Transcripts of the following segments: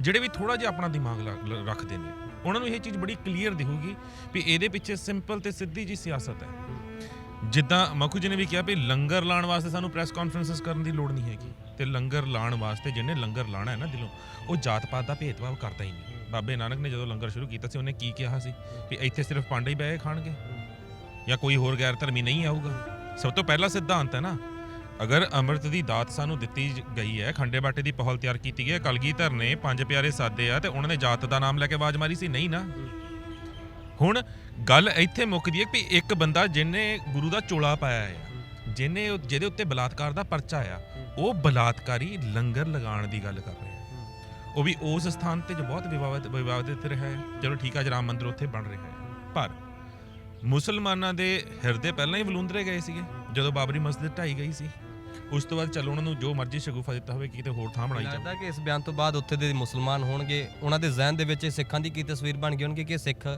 ਜਿਹੜੇ ਵੀ ਥੋੜਾ ਜਿਹਾ ਆਪਣਾ ਦਿਮਾਗ ਲਾ- ਲ- ਰੱਖਦੇ ਨੇ, ਉਹਨਾਂ ਨੂੰ ਇਹ ਚੀਜ਼ ਬੜੀ ਕਲੀਅਰ ਦਿਖੂਗੀ ਵੀ ਇਹਦੇ ਪਿੱਛੇ ਸਿੰਪਲ ਤੇ ਸਿੱਧੀ ਜੀ ਸਿਆਸਤ ਹੈ। ਜਿੱਦਾਂ ਮਖੂ ਜੀ ਨੇ ਵੀ ਕਿਹਾ ਵੀ ਲੰਗਰ ਲਾਉਣ ਵਾਸਤੇ ਸਾਨੂੰ ਪ੍ਰੈਸ ਕਾਨਫਰੰਸਸ ਕਰਨ ਦੀ ਲੋੜ ਨਹੀਂ ਹੈਗੀ ਤੇ ਲੰਗਰ ਲਾਉਣ ਵਾਸਤੇ ਜਿਹਨੇ ਲੰਗਰ ਲਾਣਾ ਹੈ ਨਾ ਦਿਲੋਂ, ਉਹ ਜਾਤ ਪਾਤ ਦਾ ਭੇਦਭਾਵ ਕਰਦਾ ਹੀ ਨਹੀਂ। ਬਾਬੇ ਨਾਨਕ ਨੇ ਜਦੋਂ ਲੰਗਰ ਸ਼ੁਰੂ ਕੀਤਾ ਸੀ, ਉਹਨੇ ਕੀ ਕਿਹਾ ਸੀ? ਵੀ ਇੱਥੇ ਸਿਰਫ ਪਾਂਡੇ ਹੀ ਬਹਿ ਕੇ ਖਾਣਗੇ ਜਾਂ ਕੋਈ ਹੋਰ ਗੈਰ ਧਰਮੀ ਨਹੀਂ ਆਊਗਾ? ਸਭ ਤੋਂ ਪਹਿਲਾ ਸਿਧਾਂਤ ਹੈ ਨਾ ਅਗਰ ਅੰਮ੍ਰਿਤ ਦੀ ਦਾਤ ਸਾਨੂੰ ਦਿੱਤੀ ਜ- ਗਈ ਹੈ, ਖੰਡੇ ਬਾਟੇ ਦੀ ਪਹਲ ਤਿਆਰ ਕੀਤੀ ਗਈ ਹੈ, ਕਲਗੀਧਰ ਨੇ ਪੰਜ ਪਿਆਰੇ ਸਾਦੇ ਆ ਤੇ ਉਹਨਾਂ ਨੇ ਜਾਤ ਦਾ ਨਾਮ ਲੈ ਕੇ ਆਵਾਜ਼ ਮਾਰੀ ਸੀ, ਨਹੀਂ ਨਾ? ਹੁਣ ਗੱਲ ਇੱਥੇ ਮੁੱਕਦੀ ਹੈ ਕਿ ਇੱਕ ਬੰਦਾ ਜਿਹਨੇ ਗੁਰੂ ਦਾ ਚੋਲਾ ਪਾਇਆ ਹੈ ਜਿਹਨੇ ਉਹ- ਜਿਹਦੇ ਉੱਤੇ ਬਲਾਤਕਾਰ ਦਾ ਪਰਚਾ ਆ, ਉਹ ਬਲਾਤਕਾਰੀ ਲੰਗਰ ਲਗਾਉਣ ਦੀ ਗੱਲ ਕਰ ਰਿਹਾ ਹੈ। ਉਹ ਵੀ ਉਸ ਸਥਾਨ ਤੇ ਜੋ ਬਹੁਤ ਵਿਵਾਦਿਤ ਵਿਵਾਦਿਤ ਰਿਹਾ ਹੈ। ਚਲੋ ਠੀਕ ਆ ਜਰਾਮ ਮੰਦਿਰ ਉੱਥੇ ਬਣ ਰਿਹਾ ਹੈ। ਪਰ ਮੁਸਲਮਾਨਾਂ ਦੇ ਹਿਰਦੇ ਪਹਿਲਾਂ ਹੀ ਵਲੂੰਦਰੇ ਗਏ ਸੀਗੇ, ਜਦੋਂ ਬਾਬਰੀ ਮਸਜਿਦ ਢਾਈ ਗਈ ਸੀ। ਉਸ ਤੋਂ ਬਾਅਦ ਚਲੋ ਉਹਨਾਂ ਨੂੰ ਜੋ ਮਰਜ਼ੀ ਸ਼ਗੂਫਾ ਦਿੱਤਾ ਹੋਵੇ ਕਿਤੇ ਹੋਰ ਥਾਂ ਬਣਾਈ ਜਾਵੇ। ਲੱਗਦਾ ਕਿ ਇਸ ਬਿਆਨ ਤੋਂ ਬਾਅਦ ਉੱਥੇ ਦੇ ਮੁਸਲਮਾਨ ਹੋਣਗੇ ਉਹਨਾਂ ਦੇ ਜ਼ਿਹਨ ਦੇ ਵਿੱਚ ਇਹ ਸਿੱਖਾਂ ਦੀ ਕੀ ਤਸਵੀਰ ਬਣ ਗਈ ਹੋਣਗੀ ਕਿ ਇਹ ਸਿੱਖ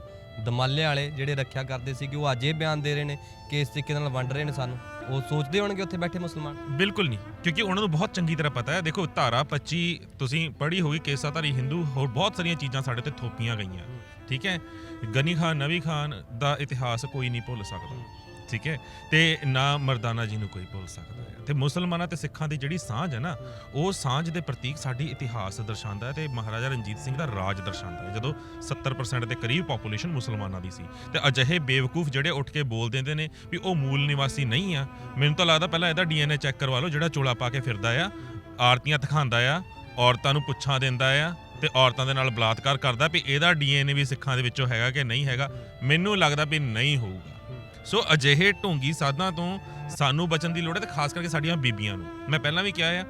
ਦਮਾਲੇ ਵਾਲੇ ਜਿਹੜੇ ਰੱਖਿਆ ਕਰਦੇ ਸੀ ਕਿ ਉਹ ਅੱਜ ਇਹ ਬਿਆਨ ਦੇ ਰਹੇ ਨੇ ਕਿ ਇਸ ਤਰੀਕੇ ਨਾਲ ਵੰਡ ਰਹੇ ਨੇ ਸਾਨੂੰ। ਉਹ ਸੋਚਦੇ ਹੋਣਗੇ ਉੱਥੇ ਬੈਠੇ ਮੁਸਲਮਾਨ? ਬਿਲਕੁਲ ਨਹੀਂ ਕਿਉਂਕਿ ਉਹਨਾਂ ਨੂੰ ਬਹੁਤ ਚੰਗੀ ਤਰ੍ਹਾਂ ਪਤਾ ਹੈ। ਦੇਖੋ ਧਾਰਾ 25 ਤੁਸੀਂ ਪੜ੍ਹੀ ਹੋਗੀ ਕੇਸਾਧਾਰੀ ਹਿੰਦੂ ਹੋਰ ਬਹੁਤ ਸਾਰੀਆਂ ਚੀਜ਼ਾਂ ਸਾਡੇ ਤੇ ਥੋਪੀਆਂ ਗਈਆਂ। ਠੀਕ ਹੈ? ਗਨੀ ਖਾਨ ਨਵੀ ਖਾਨ ਦਾ ਇਤਿਹਾਸ ਕੋਈ ਨਹੀਂ ਭੁੱਲ ਸਕਦਾ। ਠੀਕ ਹੈ? ਤੇ ਨਾ ਮਰਦਾਨਾ ਜੀ ਨੂੰ ਕੋਈ ਬੋਲ ਸਕਦਾ ਹੈ। ਤੇ ਮੁਸਲਮਾਨਾਂ ਤੇ ਸਿੱਖਾਂ ਦੀ ਜਿਹੜੀ ਸਾਂਝ ਹੈ ਨਾ, ਉਹ ਸਾਂਝ ਦੇ ਪ੍ਰਤੀਕ ਸਾਡੀ ਇਤਿਹਾਸ ਦਰਸਾਉਂਦਾ ਹੈ ਤੇ ਮਹਾਰਾਜਾ ਰਣਜੀਤ ਸਿੰਘ ਦਾ ਰਾਜ ਦਰਸਾਉਂਦਾ ਹੈ। ਜਦੋਂ 70% ਦੇ ਕਰੀਬ ਪੋਪੂਲੇਸ਼ਨ ਮੁਸਲਮਾਨਾਂ ਦੀ ਸੀ। ਤੇ ਅਜਿਹੇ ਬੇਵਕੂਫ ਜਿਹੜੇ ਉੱਠ ਕੇ ਬੋਲ ਦਿੰਦੇ ਨੇ ਵੀ ਉਹ ਮੂਲ ਨਿਵਾਸੀ ਨਹੀਂ ਆ, ਮੈਨੂੰ ਤਾਂ ਲੱਗਦਾ ਪਹਿਲਾਂ ਇਹਦਾ ਡੀਐਨਏ ਚੈੱਕ ਕਰਵਾ ਲਓ, ਜਿਹੜਾ ਚੋਲਾ ਪਾ ਕੇ ਫਿਰਦਾ ਆ, ਆਰਤੀਆਂ ਦਿਖਾਉਂਦਾ ਆ, ਔਰਤਾਂ ਨੂੰ ਪੁੱਛਾਂ ਦਿੰਦਾ ਆ ਤੇ ਔਰਤਾਂ ਦੇ ਨਾਲ ਬਲਾਤਕਾਰ ਕਰਦਾ ਵੀ ਇਹਦਾ ਡੀਐਨਏ ਵੀ ਸਿੱਖਾਂ ਦੇ ਵਿੱਚੋਂ ਹੈਗਾ ਕਿ ਨਹੀਂ ਹੈਗਾ। ਮੈਨੂੰ ਲੱਗਦਾ ਵੀ ਨਹੀਂ ਹੋਊਗਾ। ਸੋ ਅਜਿਹੇ ਢੋਂਗੀ ਸਾਧਾਂ ਤੋਂ ਸਾਨੂੰ ਬਚਣ ਦੀ ਲੋੜ ਹੈ ਤੇ ਖਾਸ ਕਰਕੇ ਸਾਡੀਆਂ ਬੀਬੀਆਂ ਨੂੰ। ਮੈਂ ਪਹਿਲਾਂ ਵੀ ਕਿਹਾ ਹੈ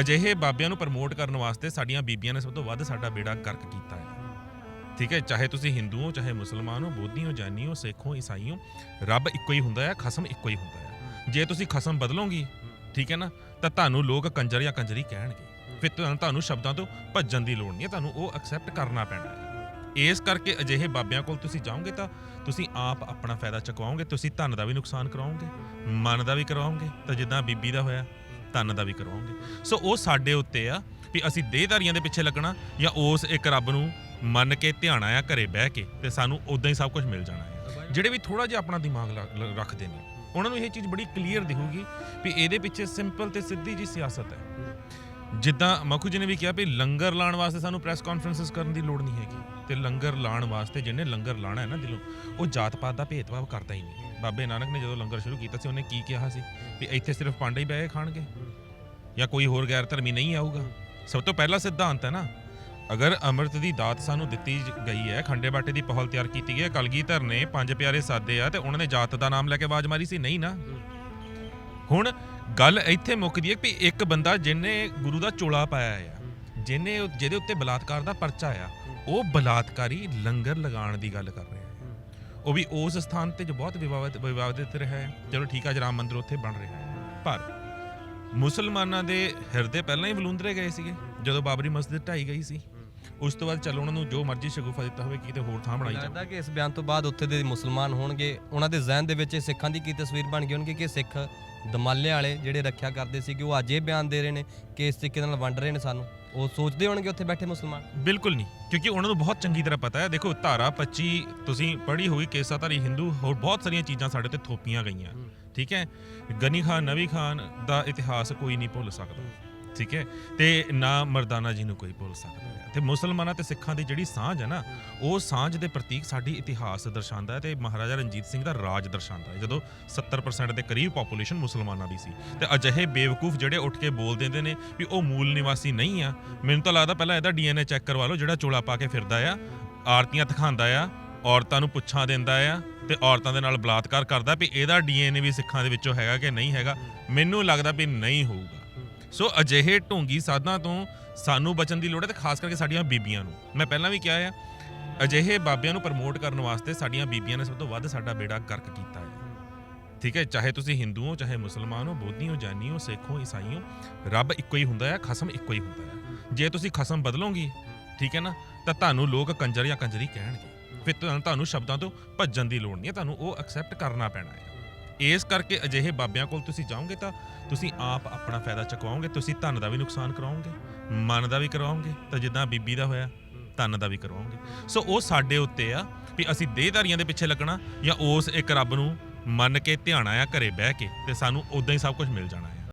ਅਜਿਹੇ ਬਾਬਿਆਂ ਨੂੰ ਪ੍ਰਮੋਟ ਕਰਨ ਵਾਸਤੇ ਸਾਡੀਆਂ ਬੀਬੀਆਂ ਨੇ ਸਭ ਤੋਂ ਵੱਧ ਸਾਡਾ ਬੇੜਾ ਗਰਕ ਕੀਤਾ ਹੈ। ਠੀਕ ਹੈ, ਚਾਹੇ ਤੁਸੀਂ ਹਿੰਦੂ ਹੋ, ਚਾਹੇ ਮੁਸਲਮਾਨ ਹੋ, ਬੋਧੀ ਹੋ, ਜਾਨੀ ਹੋ, ਸਿੱਖ ਹੋ, ਈਸਾਈ ਹੋ, ਰੱਬ ਇੱਕੋ ਹੀ ਹੁੰਦਾ ਹੈ ਖਸਮ ਇੱਕੋ ਹੀ ਹੁੰਦਾ ਹੈ ਜੇ ਤੁਸੀਂ ਖਸਮ ਬਦਲੋਗੇ, ਠੀਕ ਹੈ ਨਾ, ਤਾਂ ਤੁਹਾਨੂੰ ਲੋਕ ਕੰਜਰ ਜਾਂ ਕੰਜਰੀ ਕਹਿਣਗੇ। ਫਿਰ ਤੁਹਾਨੂੰ ਤੁਹਾਨੂੰ ਸ਼ਬਦਾਂ ਤੋਂ ਭੱਜਣ ਦੀ ਲੋੜ ਨਹੀਂ ਹੈ, ਤੁਹਾਨੂੰ ਉਹ ਐਕਸੈਪਟ ਕਰਨਾ ਪੈਣਾ ਹੈ। ਇਸ ਕਰਕੇ ਅਜਿਹੇ ਬਾਬਿਆਂ ਕੋਲ ਤੁਸੀਂ ਜਾਓਗੇ ਤਾਂ ਤੁਸੀਂ ਆਪ ਆਪਣਾ ਫਾਇਦਾ ਚੁਕਵਾਓਗੇ, ਤੁਸੀਂ ਧਨ ਦਾ ਵੀ ਨੁਕਸਾਨ ਕਰਾਓਗੇ, ਮਨ ਦਾ ਵੀ ਕਰਾਓਗੇ, ਤਾਂ ਜਿੱਦਾਂ ਬੀਬੀ ਦਾ ਹੋਇਆ, ਧਨ ਦਾ ਵੀ ਕਰਵਾਓਗੇ ਸੋ ਉਹ ਸਾਡੇ ਉੱਤੇ ਆ ਵੀ ਅਸੀਂ ਦੇਹਦਾਰੀਆਂ ਦੇ ਪਿੱਛੇ ਲੱਗਣਾ ਜਾਂ ਉਸ ਇੱਕ ਰੱਬ ਨੂੰ ਮੰਨ ਕੇ ਧਿਆਣਾ ਆ ਘਰੇ ਬਹਿ ਕੇ ਤੇ ਸਾਨੂੰ ਉਦਾਂ ਹੀ ਸਭ ਕੁਝ ਮਿਲ ਜਾਣਾ ਹੈ। ਜਿਹੜੇ ਵੀ ਥੋੜਾ ਜਿਹਾ ਆਪਣਾ ਦਿਮਾਗ ਲਾ- ਰੱਖਦੇ ਨੇ, ਉਹਨਾਂ ਨੂੰ ਇਹ ਚੀਜ਼ ਬੜੀ ਕਲੀਅਰ ਦਿਖੂਗੀ ਵੀ ਇਹਦੇ ਪਿੱਛੇ ਸਿੰਪਲ ਤੇ ਸਿੱਧੀ ਜੀ ਸਿਆਸਤ ਹੈ। ਜਿੱਦਾਂ ਮਖੂ ਜੀ ਨੇ ਵੀ ਕਿਹਾ ਵੀ ਲੰਗਰ ਲਾਣ ਵਾਸਤੇ ਸਾਨੂੰ ਪ੍ਰੈਸ ਕਾਨਫਰੰਸਸ ਕਰਨ ਦੀ ਲੋੜ ਨਹੀਂ ਹੈਗੀ। ਤੇ ਲੰਗਰ ਲਾਣ ਵਾਸਤੇ ਜਿਹਨੇ ਲੰਗਰ ਲਾਣਾ ਹੈ ਨਾ ਦਿਲੋਂ, ਉਹ ਜਾਤ ਪਾਤ ਦਾ ਭੇਦਭਾਵ ਕਰਦਾ ਹੀ ਨਹੀਂ। ਬਾਬੇ ਨਾਨਕ ਨੇ ਜਦੋਂ ਲੰਗਰ ਸ਼ੁਰੂ ਕੀਤਾ ਸੀ, ਉਹਨੇ ਕੀ ਕਿਹਾ ਸੀ? ਵੀ ਇੱਥੇ ਸਿਰਫ ਪਾਂਡੇ ਹੀ ਬਹਿ ਕੇ ਖਾਣਗੇ, ਜਾਂ ਕੋਈ ਹੋਰ ਗੈਰ ਧਰਮੀ ਨਹੀਂ ਆਊਗਾ? ਸਭ ਤੋਂ ਪਹਿਲਾ ਸਿਧਾਂਤ ਹੈ ਨਾ, ਅਗਰ ਅੰਮ੍ਰਿਤ ਦੀ ਦਾਤ ਸਾਨੂੰ ਦਿੱਤੀ ਜ- ਗਈ ਹੈ, ਖੰਡੇ ਬਾਟੇ ਦੀ ਪਹਲ ਤਿਆਰ ਕੀਤੀ ਗਈ ਹੈ, ਕਲਗੀਧਰ ਨੇ ਪੰਜ ਪਿਆਰੇ ਸਾਦੇ ਆ ਤੇ ਉਹਨਾਂ ਨੇ ਜਾਤ ਦਾ ਨਾਮ ਲੈ ਕੇ ਆਵਾਜ਼ ਮਾਰੀ ਸੀ, ਨਹੀਂ ਨਾ? ਹੁਣ ਗੱਲ ਇੱਥੇ ਮੁੱਕਦੀ ਹੈ ਕਿ ਇੱਕ ਬੰਦਾ ਜਿਹਨੇ ਗੁਰੂ ਦਾ ਚੋਲਾ ਪਾਇਆ ਆ, ਜਿਹਨੇ ਜਿਹਦੇ ਉੱਤੇ ਬਲਾਤਕਾਰ ਦਾ ਪਰਚਾ ਆ, ਉਹ ਬਲਾਤਕਾਰੀ ਲੰਗਰ ਲਗਾਉਣ ਦੀ ਗੱਲ ਕਰ ਰਿਹਾ ਹੈ। ਉਹ ਵੀ ਉਸ ਸਥਾਨ ਤੇ ਜੋ ਬਹੁਤ ਵਿਵਾਦਿਤ ਵਿਵਾਦਿਤ ਰਿਹਾ ਹੈ। ਚਲੋ ਠੀਕ ਆ ਜਰਾਮ ਮੰਦਿਰ ਉੱਥੇ ਬਣ ਰਿਹਾ ਹੈ। ਪਰ ਮੁਸਲਮਾਨਾਂ ਦੇ ਹਿਰਦੇ ਪਹਿਲਾਂ ਹੀ ਵਲੂੰਦਰੇ ਗਏ ਸੀਗੇ, ਜਦੋਂ ਬਾਬਰੀ ਮਸਜਿਦ ਢਾਈ ਗਈ ਸੀ। ਉਸ ਤੋਂ ਬਾਅਦ ਚਲੋ ਉਹਨਾਂ ਨੂੰ ਜੋ ਮਰਜ਼ੀ ਸ਼ਗੂਫਾ ਦਿੱਤਾ ਹੋਵੇ ਕਿਤੇ ਹੋਰ ਥਾਂ ਬਣਾਈ ਜਾਵੇ ਲੱਗਦਾ ਕਿ ਇਸ ਬਿਆਨ ਤੋਂ ਬਾਅਦ ਉੱਥੇ ਦੇ ਮੁਸਲਮਾਨ ਹੋਣਗੇ ਉਹਨਾਂ ਦੇ ਜ਼ਿਹਨ ਦੇ ਵਿੱਚ ਇਹ ਸਿੱਖਾਂ ਦੀ ਕੀ ਤਸਵੀਰ ਬਣ ਗਈ ਹੋਣਗੀ ਕਿ ਸਿੱਖ ਦਮਾਲੇ ਵਾਲੇ ਜਿਹੜੇ ਰੱਖਿਆ ਕਰਦੇ ਸੀ ਕਿ ਉਹ ਅੱਜ ਇਹ ਬਿਆਨ ਦੇ ਰਹੇ ਨੇ ਕਿ ਇਸ ਤਰੀਕੇ ਨਾਲ ਵੰਡ ਰਹੇ ਨੇ ਸਾਨੂੰ। ਉਹ ਸੋਚਦੇ ਹੋਣਗੇ ਉੱਥੇ ਬੈਠੇ ਮੁਸਲਮਾਨ? ਬਿਲਕੁਲ ਨਹੀਂ ਕਿਉਂਕਿ ਉਹਨਾਂ ਨੂੰ ਬਹੁਤ ਚੰਗੀ ਤਰ੍ਹਾਂ ਪਤਾ ਹੈ। ਦੇਖੋ ਧਾਰਾ 25 ਤੁਸੀਂ ਪੜ੍ਹੀ ਹੋਈ ਕੇਸਾਧਾਰੀ ਹਿੰਦੂ ਹੋਰ ਬਹੁਤ ਸਾਰੀਆਂ ਚੀਜ਼ਾਂ ਸਾਡੇ ਤੇ ਥੋਪੀਆਂ ਗਈਆਂ। ਠੀਕ ਹੈ? ਗਨੀ ਖਾਨ ਨਵੀ ਖਾਨ ਦਾ ਇਤਿਹਾਸ ਕੋਈ ਨਹੀਂ ਭੁੱਲ ਸਕਦਾ। ਠੀਕ ਹੈ? ਤੇ ਨਾ ਮਰਦਾਨਾ ਜੀ ਨੂੰ ਕੋਈ ਭੁੱਲ ਸਕਦਾ ਹੈ। ਤੇ ਮੁਸਲਮਾਨਾਂ ਤੇ ਸਿੱਖਾਂ ਦੀ ਜਿਹੜੀ ਸਾਂਝ ਹੈ ਨਾ, ਉਹ ਸਾਂਝ ਦੇ ਪ੍ਰਤੀਕ ਸਾਡੀ ਇਤਿਹਾਸ ਦਰਸਾਉਂਦਾ ਹੈ ਤੇ ਮਹਾਰਾਜਾ ਰਣਜੀਤ ਸਿੰਘ ਦਾ ਰਾਜ ਦਰਸਾਉਂਦਾ ਹੈ, ਜਦੋਂ 70% ਦੇ ਕਰੀਬ ਪੋਪੂਲੇਸ਼ਨ ਮੁਸਲਮਾਨਾਂ ਦੀ ਸੀ। ਤੇ ਅਜਿਹੇ ਬੇਵਕੂਫ ਜਿਹੜੇ ਉੱਠ ਕੇ ਬੋਲ ਦਿੰਦੇ ਨੇ ਵੀ ਉਹ ਮੂਲ ਨਿਵਾਸੀ ਨਹੀਂ ਆ, ਮੈਨੂੰ ਤਾਂ ਲੱਗਦਾ ਪਹਿਲਾਂ ਇਹਦਾ ਡੀਐਨਏ ਚੈੱਕ ਕਰਵਾ ਲਓ, ਜਿਹੜਾ ਚੋਲਾ ਪਾ ਕੇ ਫਿਰਦਾ ਆ, ਆਰਤੀਆਂ ਦਿਖਾਉਂਦਾ ਆ, ਔਰਤਾਂ ਨੂੰ ਪੁੱਛਾਂ ਦਿੰਦਾ ਆ, ਤੇ ਔਰਤਾਂ ਦੇ ਨਾਲ ਬਲਾਤਕਾਰ ਕਰਦਾ ਵੀ ਇਹਦਾ ਡੀਐਨਏ ਵੀ ਸਿੱਖਾਂ ਦੇ ਵਿੱਚੋਂ ਹੈਗਾ ਕਿ ਨਹੀਂ ਹੈਗਾ, ਮੈਨੂੰ ਲੱਗਦਾ ਵੀ ਨਹੀਂ ਹੋਊਗਾ। ਸੋ ਅਜਿਹੇ ਢੋਂਗੀ ਸਾਧਾਂ ਤੋਂ ਸਾਨੂੰ ਬਚਣ ਦੀ ਲੋੜ ਹੈ ਤੇ ਖਾਸ ਕਰਕੇ ਸਾਡੀਆਂ ਬੀਬੀਆਂ ਨੂੰ। ਮੈਂ ਪਹਿਲਾਂ ਵੀ ਕਿਹਾ ਆ, ਅਜਿਹੇ ਬਾਬਿਆਂ ਨੂੰ ਪ੍ਰਮੋਟ ਕਰਨ ਵਾਸਤੇ ਸਾਡੀਆਂ ਬੀਬੀਆਂ ਨੇ ਸਭ ਤੋਂ ਵੱਧ ਸਾਡਾ ਬੇੜਾ ਗਰਕ ਕੀਤਾ ਹੈ। ਠੀਕ ਹੈ, ਚਾਹੇ ਤੁਸੀਂ ਹਿੰਦੂ ਹੋ, ਚਾਹੇ ਮੁਸਲਮਾਨ ਹੋ, ਬੋਧੀ ਹੋ, ਜਾਨੀ ਹੋ, ਸਿੱਖ ਹੋ, ਈਸਾਈ ਹੋ, ਰੱਬ ਇੱਕੋ ਹੀ ਹੁੰਦਾ ਹੈ ਖਸਮ ਇੱਕੋ ਹੀ ਹੁੰਦਾ ਹੈ ਜੇ ਤੁਸੀਂ ਖਸਮ ਬਦਲੋਗੇ, ਠੀਕ ਹੈ ਨਾ, ਤਾਂ ਤੁਹਾਨੂੰ ਲੋਕ ਕੰਜਰ ਜਾਂ ਕੰਜਰੀ ਕਹਿਣਗੇ। ਫਿਰ ਤੁਹਾਨੂੰ ਤੁਹਾਨੂੰ ਸ਼ਬਦਾਂ ਤੋਂ ਭੱਜਣ ਦੀ ਲੋੜ ਨਹੀਂ ਹੈ, ਤੁਹਾਨੂੰ ਉਹ ਐਕਸੈਪਟ ਕਰਨਾ ਪੈਣਾ ਹੈ। ਇਸ ਕਰਕੇ ਅਜਿਹੇ ਬਾਬਿਆਂ ਕੋਲ ਤੁਸੀਂ ਜਾਓਗੇ ਤਾਂ ਤੁਸੀਂ ਆਪ ਆਪਣਾ ਫਾਇਦਾ ਚੁਕਵਾਓਗੇ, ਤੁਸੀਂ ਧਨ ਦਾ ਵੀ ਨੁਕਸਾਨ ਕਰਾਓਗੇ, ਮਨ ਦਾ ਵੀ ਕਰਵਾਉਂਗੇ ਤਾਂ ਜਿੱਦਾਂ ਬੀਬੀ ਦਾ ਹੋਇਆ, ਧਨ ਦਾ ਵੀ ਕਰਵਾਉਂਗੇ ਸੋ ਉਹ ਸਾਡੇ ਉੱਤੇ ਆ ਵੀ ਅਸੀਂ ਦੇਹਦਾਰੀਆਂ ਦੇ ਪਿੱਛੇ ਲੱਗਣਾ ਜਾਂ ਉਸ ਇੱਕ ਰੱਬ ਨੂੰ ਮੰਨ ਕੇ ਧਿਆਣਾ ਆ ਘਰੇ ਬਹਿ ਕੇ ਤੇ ਸਾਨੂੰ ਉਦਾਂ ਹੀ ਸਭ ਕੁਝ ਮਿਲ ਜਾਣਾ